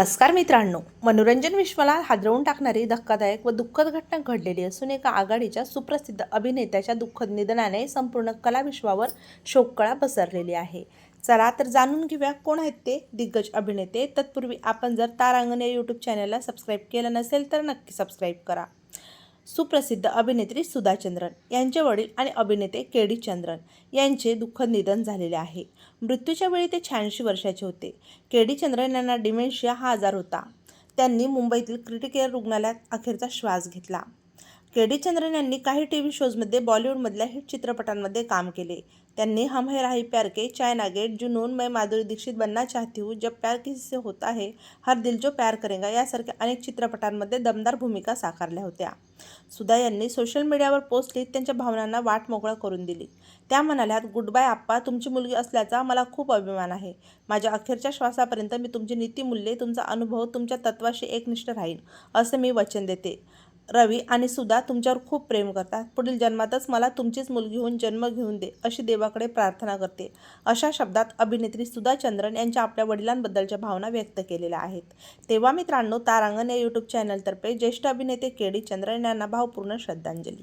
नमस्कार मित्रांनो मनोरंजन विश्वाला हादरवून टाकणारी धक्कादायक व दुःखद घटना घडलेली असून एका आघाडीच्या सुप्रसिद्ध अभिनेत्याच्या दुःखद निधनाने संपूर्ण कलाविश्वावर शोककळा पसरलेली आहे. चला तर जाणून घेऊया कोण आहेत ते दिग्गज अभिनेते. तत्पूर्वी आपण जर तारांगण या यूट्यूब चॅनलला सबस्क्राईब केलं नसेल तर नक्की सबस्क्राईब करा. सुप्रसिद्ध अभिनेत्री सुधा चंद्रन यांचे वडील आणि अभिनेते के डी चंद्रन यांचे दुःखद निधन झालेले आहे. मृत्यूच्या वेळी ते शहाऐंशी वर्षाचे होते. के डी चंद्रन यांना डिमेन्शिया हा आजार होता. त्यांनी मुंबईतील क्रिटिकेअर रुग्णालयात अखेरचा श्वास घेतला. के डी चंद्रन यांनी काही टी व्ही शोजमध्ये बॉलिवूडमधल्या हिट चित्रपटांमध्ये काम केले. त्यांनी हम है राही प्यार के चायना गेट जुनून मैं माधुरी दीक्षित बनना चाहती हूँ जब प्यार किसी से होता है हर दिल जो प्यार करेगा यासारख्या अनेक चित्रपटांमध्ये दमदार भूमिका साकारल्या होत्या. सुधा यांनी सोशल मीडियावर पोस्ट लिहित त्यांच्या भावनांना वाट मोकळं करून दिली. त्या म्हणाल्यात गुड बाय आप्पा तुमची मुलगी असल्याचा मला खूप अभिमान आहे. माझ्या अखेरच्या श्वासापर्यंत मी तुमची नीतिमूल्ये तुमचा अनुभव तुमच्या तत्वाशी एकनिष्ठ राहीन असं मी वचन देते. रवी आणि सुधा तुमच्यावर खूप प्रेम करतात. पुढील जन्मातच मला तुमचीच मुलगी होऊन जन्म घेऊन दे अशी देवाकडे प्रार्थना करते. अशा शब्दात अभिनेत्री सुधा चंद्रन यांच्या आपल्या वडिलांबद्दलच्या भावना व्यक्त केलेल्या आहेत. तेव्हा मित्रांनो तारांगण या यूट्यूब चॅनलतर्फे ज्येष्ठ अभिनेते के डी चंद्रन यांना भावपूर्ण श्रद्धांजली.